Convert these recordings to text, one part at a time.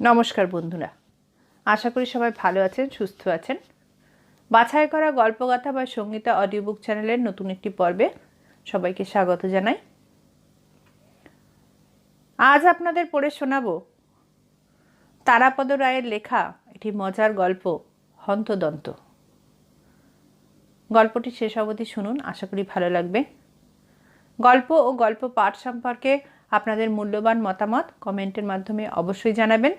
নমস্কার বন্ধুরা। আশা করি সবাই ভালো আছেন, সুস্থ আছেন। বাছাই করা গল্পগাথা বা সঙ্গীতা অডিও বুক চ্যানেলের নতুন একটি পর্বে সবাইকে স্বাগত জানাই। আজ আপনাদের পড়ে শোনাব তারাপদ রায়ের লেখা একটি মজার গল্প, হন্তদন্ত। গল্পটি শেষ অবধি শুনুন, আশা করি ভালো লাগবে। গল্প ও গল্প পাঠ সম্পর্কে আপনাদের মূল্যবান মতামত কমেন্টের মাধ্যমে অবশ্যই জানাবেন।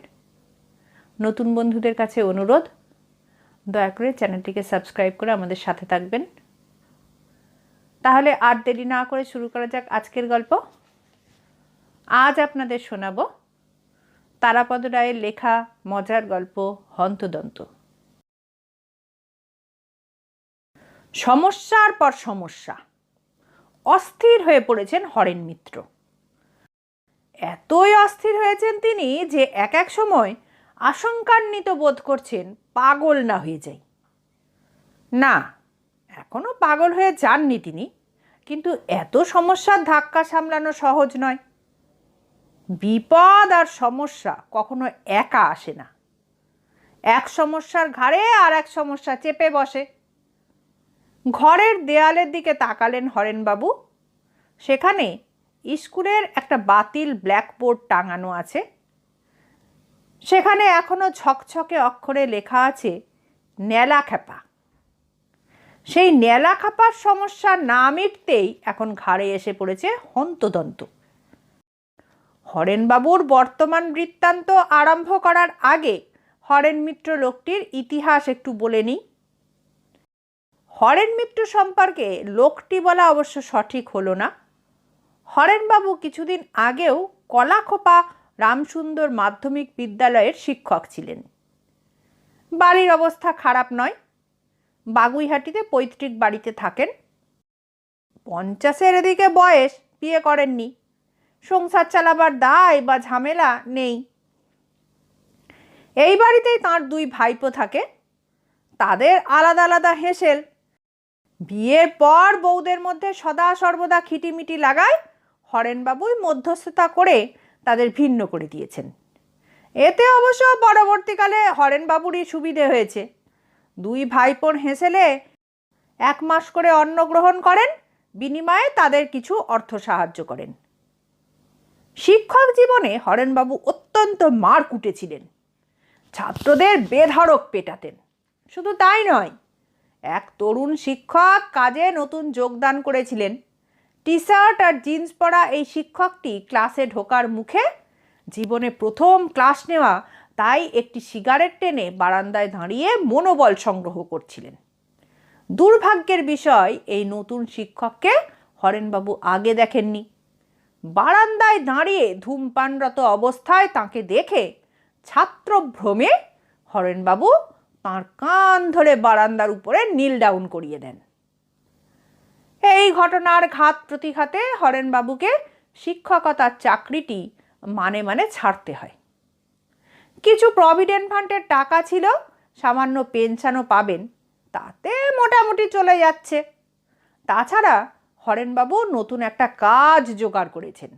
নতুন বন্ধুদের কাছে অনুরোধ। দয়া করে চ্যানেলটিকে সাবস্ক্রাইব করে আমাদের সাথে থাকবেন। তাহলে আর দেরি না করে শুরু করা যাক আজকের গল্প। আজ আপনাদের শোনাব তারাপদ রায়ের লেখা মজার গল্প হন্তদন্ত। সমস্যার পর সমস্যা। অস্থির হয়ে পড়েছেন হরেন মিত্র। এতই অস্থির হয়েছেন তিনি যে এক এক সময় আশঙ্কান্বিত বোধ করছেন, পাগল না হয়ে যাই। না, এখনও পাগল হয়ে যাননি তিনি, কিন্তু এত সমস্যার ধাক্কা সামলানো সহজ নয়। বিপদ আর সমস্যা কখনো একা আসে না। এক সমস্যার ঘাড়ে আর এক সমস্যা চেপে বসে। ঘরের দেয়ালের দিকে তাকালেন হরেনবাবু। সেখানে স্কুলের একটা বাতিল ব্ল্যাকবোর্ড টাঙানো আছে। সেখানে এখনও ঝকঝকে অক্ষরে লেখা আছে, ন্যালা খেপা সেই ন্যালা খাপার সমস্যা না মিটতেই এখন ঘাড়ে এসে পড়েছে হন্তদন্ত। হরেনবাবুর বর্তমান বৃত্তান্ত আরম্ভ করার আগে হরেন মিত্র লোকটির ইতিহাস একটু বলে নিই। হরেন মিত্র সম্পর্কে লোকটি বলা অবশ্য সঠিক হলো না। হরেনবাবু কিছুদিন আগেও কলাখোপা রামসুন্দর মাধ্যমিক বিদ্যালয়ের শিক্ষক ছিলেন। বাড়ির অবস্থা খারাপ নয়। বাগুইহাটিতে পৈতৃক বাড়িতে থাকেন। পঞ্চাশের এদিকে বয়স, বিয়ে করেননি। সংসার চালাবার দায় বা ঝামেলা নেই। এই বাড়িতেই তার দুই ভাইপো থাকে। তাদের আলাদা আলাদা হেসেল। বিয়ের পর বউদের মধ্যে সদা সর্বদা খিটিমিটি লাগায়। হরেনবাবুই মধ্যস্থতা করে তাদের ভিন্ন করে দিয়েছেন। এতে অবশ্য পরবর্তীকালে হরেনবাবুরই সুবিধে হয়েছে। দুই ভাইপোর হেসেলে এক মাস করে অন্ন গ্রহণ করেন, বিনিময়ে তাদের কিছু অর্থ সাহায্য করেন। শিক্ষক জীবনে হরেনবাবু অত্যন্ত মার কুটেছিলেন। ছাত্রদের বেধড়ক পেটাতেন। শুধু তাই নয়, এক তরুণ শিক্ষক কাজে নতুন যোগদান করেছিলেন। টি শার্ট আর জিন্স পরা এই শিক্ষকটি ক্লাসে ঢোকার মুখে জীবনে প্রথম ক্লাস নেওয়া, তাই একটি সিগারেট টেনে বারান্দায় দাঁড়িয়ে মনোবল সংগ্রহ করছিলেন। দুর্ভাগ্যের বিষয়, এই নতুন শিক্ষককে হরেনবাবু আগে দেখেননি। বারান্দায় দাঁড়িয়ে ধূমপানরত অবস্থায় তাকে দেখে ছাত্রভ্রমে হরেনবাবু তাঁর কান ধরে বারান্দার উপরে নীল ডাউন করিয়ে দেন। এই ঘটনার ঘাত প্রতিঘাতে হরেনবাবুকে শিক্ষকতার চাকরিটি মানে মানে ছাড়তে হয়। কিছু প্রভিডেন্ট ফান্ডের টাকা ছিল, সামান্য পেনশনও পাবেন, তাতে মোটামুটি চলে যাচ্ছে। তাছাড়া হরেনবাবু নতুন একটা কাজ জোগাড় করেছেন।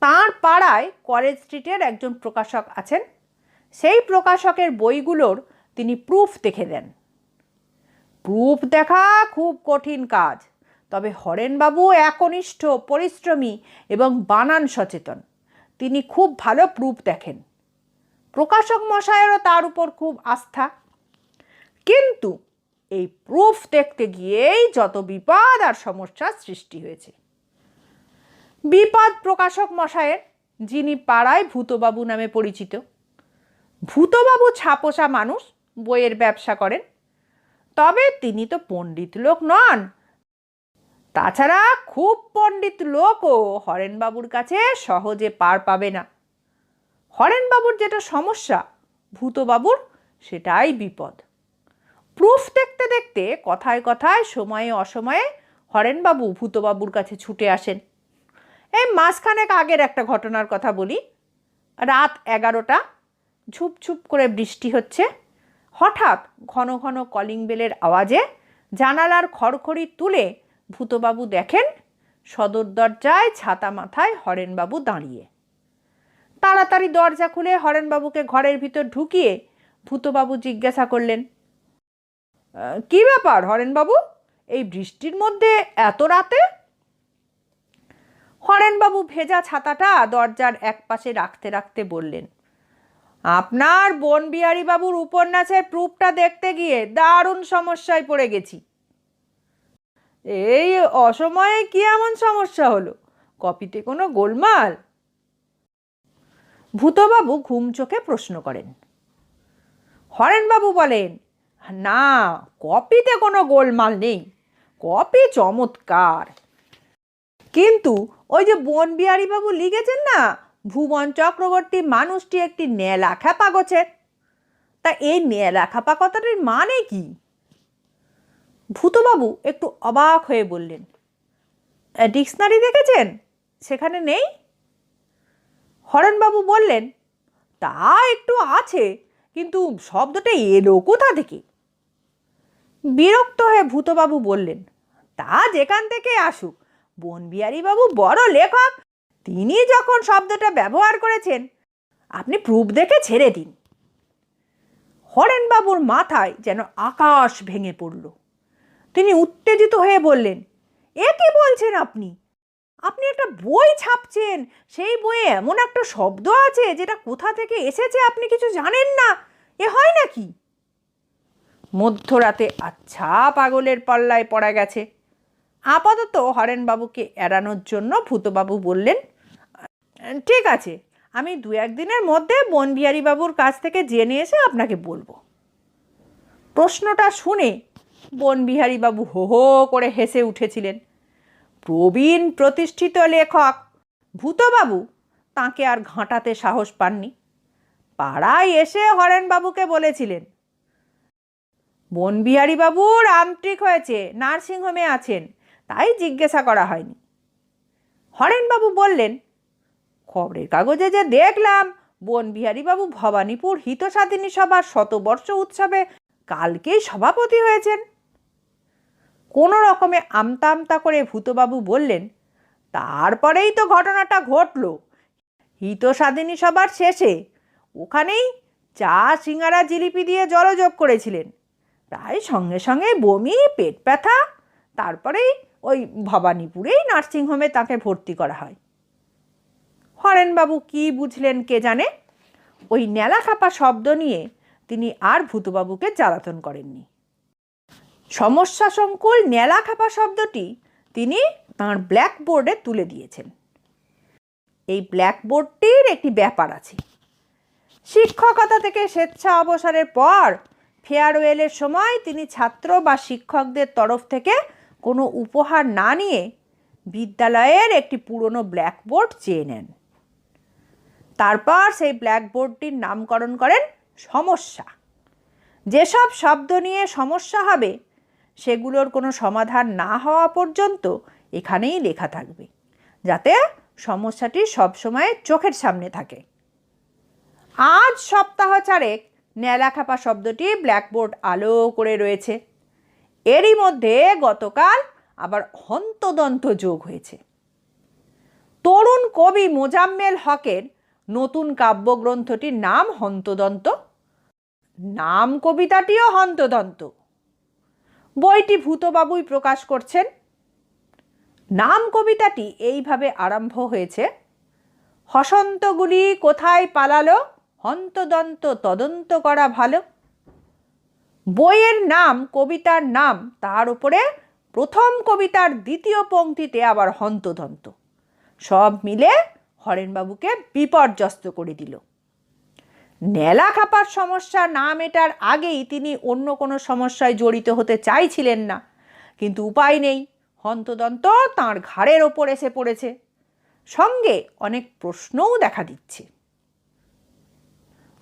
তাঁর পাড়ায় কলেজ স্ট্রিটের একজন প্রকাশক আছেন। সেই প্রকাশকের বইগুলোর তিনি প্রুফ দেখে দেন। প্রুফ দেখা খুব কঠিন কাজ। তবে হরেনবাবু একনিষ্ঠ, পরিশ্রমী এবং বানান সচেতন। তিনি খুব ভালো প্রুফ দেখেন। প্রকাশক মশায়েরও তার উপর খুব আস্থা। কিন্তু এই প্রুফ দেখতে গিয়েই যত বিপদ আর সমস্যার সৃষ্টি হয়েছে। বিপদ প্রকাশক মশায়ের যিনি পাড়ায় ভূতবাবু নামে পরিচিত। ভূতবাবু ছাপোষা মানুষ, বইয়ের ব্যবসা করেন। তবে তিনি তো পণ্ডিত লোক নন। তাছাড়া খুব পণ্ডিত লোকও হরেনবাবুর কাছে সহজে পার পাবে না। হরেনবাবুর যেটা সমস্যা, ভূতবাবুর সেটাই বিপদ। প্রুফ দেখতে দেখতে, কথায় কথায়, সময়ে অসময়ে হরেনবাবু ভূতবাবুর কাছে ছুটে আসেন। এই মাঝখানেক আগের একটা ঘটনার কথা বলি। রাত এগারোটা ঝুপঝুপ করে বৃষ্টি হচ্ছে। হঠাৎ ঘন ঘন কলিং বেলের আওয়াজে জানালার খড়খড়ি তুলে ভূতবাবু দেখেন সদর দরজায় ছাতা মাথায় হরেনবাবু দাঁড়িয়ে। তাড়াতাড়ি দরজা খুলে হরেনবাবুকে ঘরের ভিতর ঢুকিয়ে ভূতবাবু জিজ্ঞাসা করলেন "আহ, কি ব্যাপার হরেনবাবু? এই বৃষ্টির মধ্যে এত রাতে? হরেনবাবু ভেজা ছাতাটা দরজার এক পাশে রাখতে রাখতে বললেন আপনার বনবিহারী বাবুর উপন্যাসের প্রুফটা দেখতে গিয়ে দারুণ সমস্যায় পড়ে গেছি। এই অসময়ে কি এমন সমস্যা হলো? কপিতে কোনো গোলমাল? ভূতবাবু ঘুম চোখে প্রশ্ন করেন। হরেনবাবু বলেন, না, কপিতে কোনো গোলমাল নেই। কপি চমৎকার। কিন্তু ওই যে বনবিহারী বাবু লিখেছেন না, ভুবন চক্রবর্তী মানুষটি একটি নেলা খ্যাপা গোছের। তা এই নেলা খ্যাপা কথাটির মানে কি? ভূতবাবু একটু অবাক হয়ে বললেন ডিকশনারি দেখেছেন? সেখানে নেই? হরেনবাবু বললেন, তা একটু আছে, কিন্তু শব্দটা এলো কোথা থেকে? বিরক্ত হয়ে ভূতবাবু বললেন, তা যেখান থেকে আসুক। বনবিহারীবাবু বড় লেখক, তিনি যখন শব্দটা ব্যবহার করেছেন, আপনি প্রুফ দেখে ছেড়ে দিন। হরেনবাবুর মাথায় যেন আকাশ ভেঙে পড়ল। তিনি উত্তেজিত হয়ে বললেন, এ কি বলছেন আপনি? আপনি একটা বই ছাপছেন। সেই বইয়ে এমন একটা শব্দ আছে যেটা কোথা থেকে এসেছে আপনি কিছু জানেন না। এ হয় নাকি? মধ্যরাতে আচ্ছা পাগলের পাল্লায় পড়া গেছে। আপাতত হরেনবাবুকে এড়ানোর জন্য ভূতবাবু বললেন, ঠিক আছে, আমি দু একদিনের মধ্যে বনবিহারী বাবুর কাছ থেকে জেনে এসে আপনাকে বলব। প্রশ্নটা শুনে বনবিহারী বাবু হো হো করে হেসে উঠেছিলেন। প্রবীণ প্রতিষ্ঠিত লেখক, ভূতবাবু, তাকে আর ঘাঁটাতে সাহস পাননি। পাড়ায় এসে হরেনবাবুকে বলেছিলেন, বনবিহারী বাবু রামট্রিক হয়েছে, নার্সিংহোমে আছেন, তাই জিজ্ঞাসা করা হয়নি। হরেনবাবু বললেন, খবরের কাগজে যে দেখলাম বনবিহারীবাবু ভবানীপুর হিতসাধিনী সভার শতবর্ষ উৎসবে কালকেই সভাপতি হয়েছেন। কোনো রকমে আমতা আমতা করে ভূতবাবু বললেন, তারপরেই তো ঘটনাটা ঘটল। হিতসাধিনী সভার শেষে ওখানেই চা, সিঙ্গারা, জিলিপি দিয়ে জলযোগ করেছিলেন। তাই সঙ্গে সঙ্গে বমি, পেট ব্যথা, তারপরেই ওই ভবানীপুরেই নার্সিংহোমে তাকে ভর্তি করা হয়। হরেনবাবু কি বুঝলেন কে জানে? ওই নেলা খাপা শব্দ নিয়ে তিনি আর ভূতবাবুকে জ্বালাতন করেননি। সমস্যা সংকুল নেলা খাপা শব্দটি তিনি তাঁর ব্ল্যাকবোর্ডে তুলে দিয়েছেন। এই ব্ল্যাকবোর্ডটির একটি ব্যাপার আছে। শিক্ষকতা থেকে স্বেচ্ছা অবসরের পর ফেয়ারওয়েলের সময় তিনি ছাত্র বা শিক্ষকদের তরফ থেকে কোনো উপহার না নিয়ে বিদ্যালয়ের একটি পুরনো ব্ল্যাকবোর্ড চেয়ে নেন। তারপর সেই ব্ল্যাকবোর্ডটির নামকরণ করেন সমস্যা। যেসব শব্দ নিয়ে সমস্যা হবে সেগুলোর কোনো সমাধান না হওয়া পর্যন্ত এখানেই লেখা থাকবে, যাতে সমস্যাটি সবসময় চোখের সামনে থাকে। আজ সপ্তাহ চারেক ন্যালাখাপা শব্দটি ব্ল্যাকবোর্ড আলো করে রয়েছে। এরই মধ্যে গতকাল আবার হন্তদন্ত যোগ হয়েছে। তরুণ কবি মোজাম্মেল হকের নতুন কাব্যগ্রন্থটির নাম হন্তদন্ত, নাম কবিতাটিও হন্তদন্ত। বইটি ভূতবাবুই প্রকাশ করছেন। নাম কবিতাটি এইভাবে আরম্ভ হয়েছে। হসন্তগুলি কোথায় পালালো? হন্তদন্ত তদন্ত করা ভালো। বইয়ের নাম, কবিতার নাম, তার উপরে প্রথম কবিতার দ্বিতীয় পংক্তিতে আবার হন্তদন্ত। সব মিলে হরেনবাবুকে বিপর্যস্ত করে দিল। নেলা খাপার সমস্যা না মেটার আগেই তিনি অন্য কোনো সমস্যায় জড়িত হতে চাইছিলেন না। কিন্তু উপায় নেই। হন্তদন্ত তাঁর ঘাড়ের ওপর এসে পড়েছে। সঙ্গে অনেক প্রশ্নও দেখা দিচ্ছে।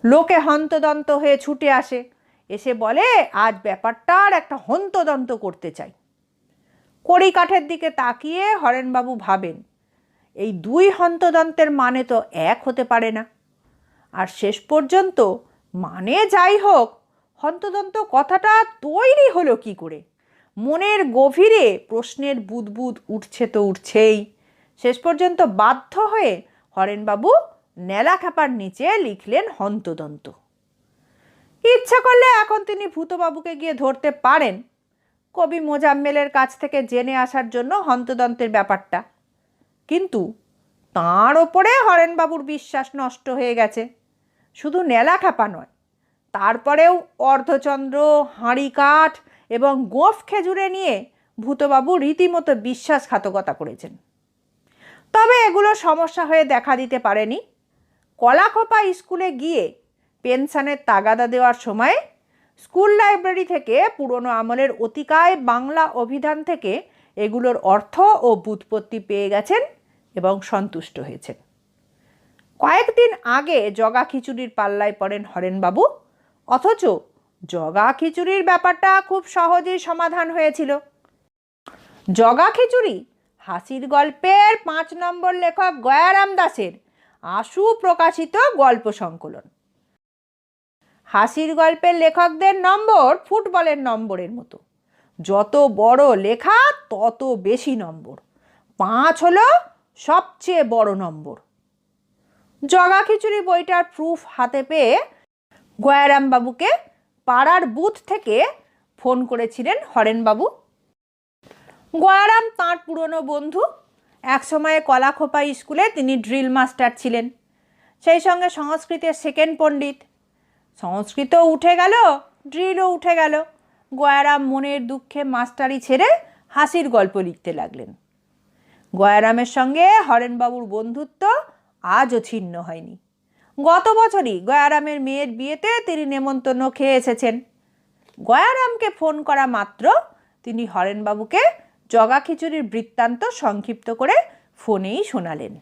লোকে হন্তদন্ত হয়ে ছুটে আসে। এসে বলে, আজ ব্যাপারটার একটা হন্তদন্ত করতে চাই। কড়ি কাঠের দিকে তাকিয়ে হরেনবাবু ভাবেন, এই দুই হন্তদন্তের মানে তো এক হতে পারে না। আর শেষ পর্যন্ত মানে যাই হোক, হন্তদন্ত কথাটা তৈরি হলো কি করে? মনের গভীরে প্রশ্নের বুদবুদ উঠছে তো উঠছেই। শেষ পর্যন্ত বাধ্য হয়ে হরেনবাবু নেলা খাপার নিচে লিখলেন হন্তদন্ত। ইচ্ছা করলে এখন তিনি ভূতবাবুকে গিয়ে ধরতে পারেন। কবি মোজাম্মেলের কাছ থেকে জেনে আসার জন্য হন্তদন্তের ব্যাপারটা। কিন্তু তাঁর ওপরে হরেনবাবুর বিশ্বাস নষ্ট হয়ে গেছে। শুধু নেলা খাপা নয়, তারপরেও অর্ধচন্দ্র, হাঁড়ি কাঠ এবং গোঁফ খেজুরে নিয়ে ভূতবাবু রীতিমতো বিশ্বাসঘাতকতা করেছেন। তবে এগুলো সমস্যা হয়ে দেখা দিতে পারেনি। কলাখোপা স্কুলে গিয়ে পেনশনের তাগাদা দেওয়ার সময় স্কুল লাইব্রেরি থেকে পুরনো আমলের অতিকায় বাংলা অভিধান থেকে এগুলোর অর্থ ও বুৎপত্তি পেয়ে গেছেন এবং সন্তুষ্ট হয়েছেন। কয়েকদিন আগে জগা খিচুড়ির পাল্লায় পড়েন হরেনবাবু। অথচ জগা খিচুড়ির ব্যাপারটা খুব সহজেই সমাধান হয়েছিল। জগা খিচুড়ি হাসির গল্পের পাঁচ নম্বর লেখক গয়ারাম দাসের আশু প্রকাশিত গল্প সংকলন। হাসির গল্পের লেখকদের নম্বর ফুটবলের নম্বরের মতো। যত বড় লেখা, তত বেশি নম্বর। পাঁচ হলো সবচেয়ে বড় নম্বর। জগা খিচুড়ি বইটার প্রুফ হাতে পেয়ে গয়ারাম বাবুকে পাড়ার বুথ থেকে ফোন করেছিলেন হরেনবাবু গয়ারাম তাঁর পুরনো বন্ধু। একসময়ে কলাখোপা স্কুলে তিনি ড্রিল মাস্টার ছিলেন। সেই সঙ্গে সংস্কৃতের সেকেন্ড পণ্ডিত। সংস্কৃত উঠে গেল ড্রিলও উঠে গেল। গয়ারাম মনের দুঃখে মাস্টারি ছেড়ে হাসির গল্প লিখতে লাগলেন। গয়ারামের সঙ্গে হরেনবাবুর বন্ধুত্ব আজও ছিন্ন হয়নি। গত বছরই গয়ারামের মেয়ের বিয়েতে তিনি নেমন্তন্ন খেয়ে এসেছেন। গয়ারামকে ফোন করা মাত্র তিনি হরেনবাবুকে জগা খিচুড়ির বৃত্তান্ত সংক্ষিপ্ত করে ফোনেই শোনালেন।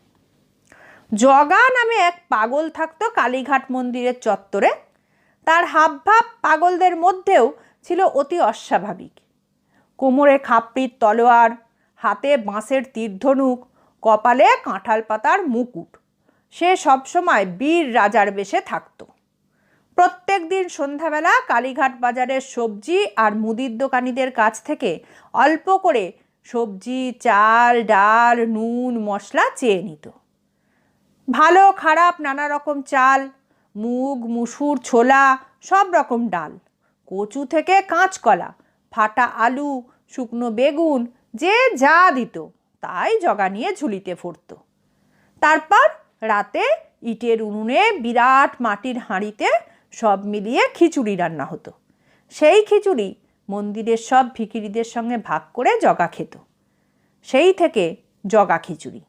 জগা নামে এক পাগল থাকত কালীঘাট মন্দিরের চত্বরে। তার হাবভাব পাগলদের মধ্যেও ছিল অতি অস্বাভাবিক। কোমরে খাপড়ির তলোয়ার হাতে বাঁশের তীর্ধনুক কপালে কাঁঠাল পাতার মুকুট। সে সবসময় বীর রাজার বেশে থাকতো। প্রত্যেক দিন সন্ধ্যাবেলা কালীঘাট বাজারের সবজি আর মুদির দোকানিদের কাছ থেকে অল্প করে সবজি, চাল, ডাল, নুন, মশলা চেয়ে নিত। ভালো, খারাপ, নানা রকম চাল, মুগ, মুসুর, ছোলা, সব রকম ডাল। কচু থেকে কাঁচকলা, ফাটা আলু, শুকনো বেগুন যে যা দিত, তাই জগা নিয়ে ঝুলিতে ফুরত। তারপর রাতে ইটের উনুনে বিরাট মাটির হাঁড়িতে সব মিলিয়ে খিচুড়ি রান্না হতো। সেই খিচুড়ি মন্দিরের সব ভিকিরিদের সঙ্গে ভাগ করে জগা খেত। সেই থেকে জগা খিচুড়ি।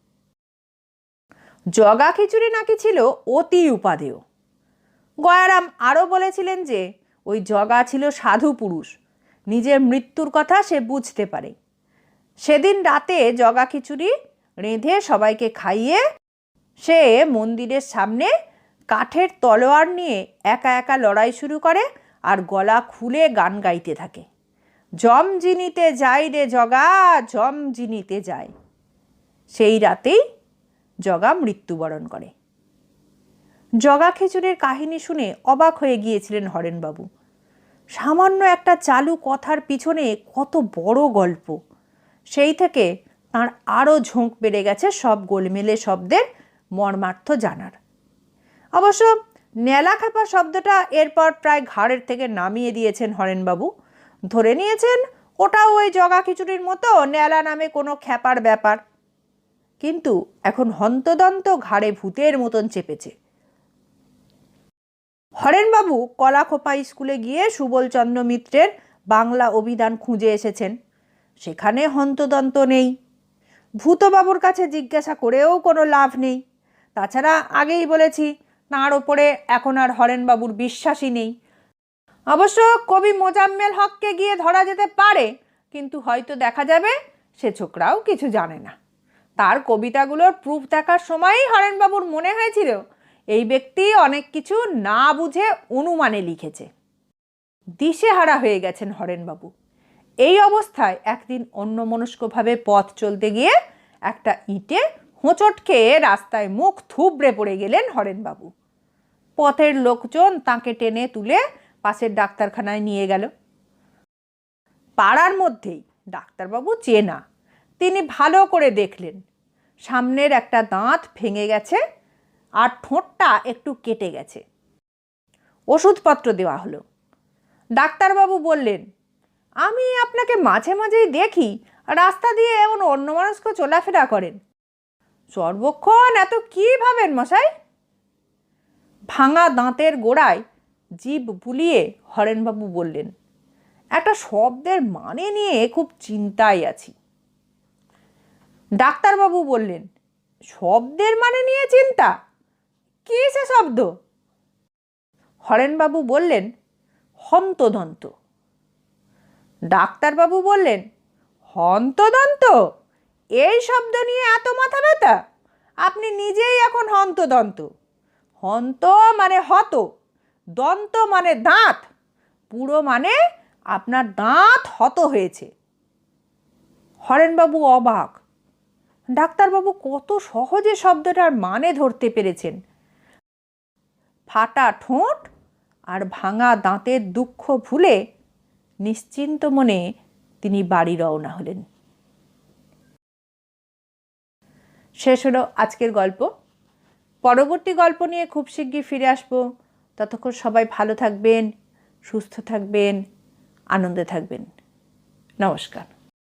জগা খিচুড়ি নাকি ছিল অতি উপাদেয়। গয়ারাম আরও বলেছিলেন যে, ওই জগা ছিল সাধু পুরুষ, নিজের মৃত্যুর কথা সে বুঝতে পারে। সেদিন রাতে জগা খিচুড়ি রেঁধে সবাইকে খাইয়ে সে মন্দিরের সামনে কাঠের তলোয়ার নিয়ে একা একা লড়াই শুরু করে আর গলা খুলে গান গাইতে থাকে। জম জিনিতে যাই রে জগা, জম জিনিতে যায় সেই রাতেই জগা মৃত্যুবরণ করে। জগা খিচুড়ির কাহিনী শুনে অবাক হয়ে গিয়েছিলেন হরেনবাবু। সামান্য একটা চালু কথার পিছনে কত বড় গল্প। সেই থেকে তার আরও ঝোঁক বেড়ে গেছে সব গোলমেলে শব্দের মর্মার্থ জানার। অবশ্য নেলাখাপা শব্দটা এরপর প্রায় ঘাড়ের থেকে নামিয়ে দিয়েছেন হরেনবাবু। ধরে নিয়েছেন, ওটাও ওই জগা খিচুড়ির মতো নেলা নামে কোনো খ্যাপার ব্যাপার। কিন্তু এখন হন্তদন্ত ঘাড়ে ভূতের মতন চেপেছে। হরেনবাবু কলাখোপা স্কুলে গিয়ে সুবলচন্দ্র মিত্রের বাংলা অভিধান খুঁজে এসেছেন। সেখানে হন্তদন্ত নেই। ভূতবাবুর কাছে জিজ্ঞাসা করেও কোনো লাভ নেই। তাছাড়া আগেই বলেছি, তাঁর ওপরে এখন আর হরেনবাবুর বিশ্বাসই নেই। অবশ্য কবি মোজাম্মেল হককে গিয়ে ধরা যেতে পারে, কিন্তু হয়তো দেখা যাবে সে ছোকরাও কিছু জানে না। তার কবিতাগুলোর প্রুফ দেখার সময়ই হরেনবাবুর মনে হয়েছিল, এই ব্যক্তি অনেক কিছু না বুঝে অনুমানে লিখেছে। দিশেহারা হয়ে গেছেন হরেনবাবু। এই অবস্থায় একদিন অন্যমনস্কভাবে পথ চলতে গিয়ে একটা ইটে হোঁচট খেয়ে রাস্তায় মুখ থুবড়ে পড়ে গেলেন হরেনবাবু। পথের লোকজন তাকে টেনে তুলে পাশের ডাক্তারখানায় নিয়ে গেল। পাড়ার মধ্যেই ডাক্তারবাবু চেনা, তিনি ভালো করে দেখলেন। সামনের একটা দাঁত ভেঙে গেছে আর ঠোঁটটা একটু কেটে গেছে। ওষুধপত্র দেওয়া হলো। ডাক্তারবাবু বললেন আমি আপনাকে মাঝে মাঝেই দেখি, রাস্তা দিয়ে এমন অন্য মানুষকে চলাফেরা করেন। সর্বক্ষণ এত কী ভাবেন মশাই? ভাঙা দাঁতের গোড়ায় জিভ বুলিয়ে হরেনবাবু বললেন, একটা শব্দের মানে নিয়ে খুব চিন্তায় আছি। ডাক্তারবাবু বললেন, শব্দের মানে নিয়ে চিন্তা? কী সে শব্দ? হরেনবাবু বললেন হন্তদন্ত ডাক্তারবাবু বললেন, হন্তদন্ত? এই শব্দ নিয়ে এত মাথা ব্যথা আপনি নিজেই এখন হন্তদন্ত। হন্ত মানে হত, দন্ত মানে দাঁত, পুরো মানে আপনার দাঁত হত হয়েছে। হরেনবাবু অবাক। ডাক্তারবাবু কত সহজে শব্দটার মানে ধরতে পেরেছেন। ফাটা ঠোঁট আর ভাঙা দাঁতের দুঃখ ভুলে নিশ্চিন্ত মনে তিনি বাড়ি রওনা হলেন। শেষ হলো আজকের গল্প। পরবর্তী গল্প নিয়ে খুব শিগগির ফিরে আসব। ততক্ষণ সবাই ভালো থাকবেন, সুস্থ থাকবেন, আনন্দে থাকবেন। নমস্কার।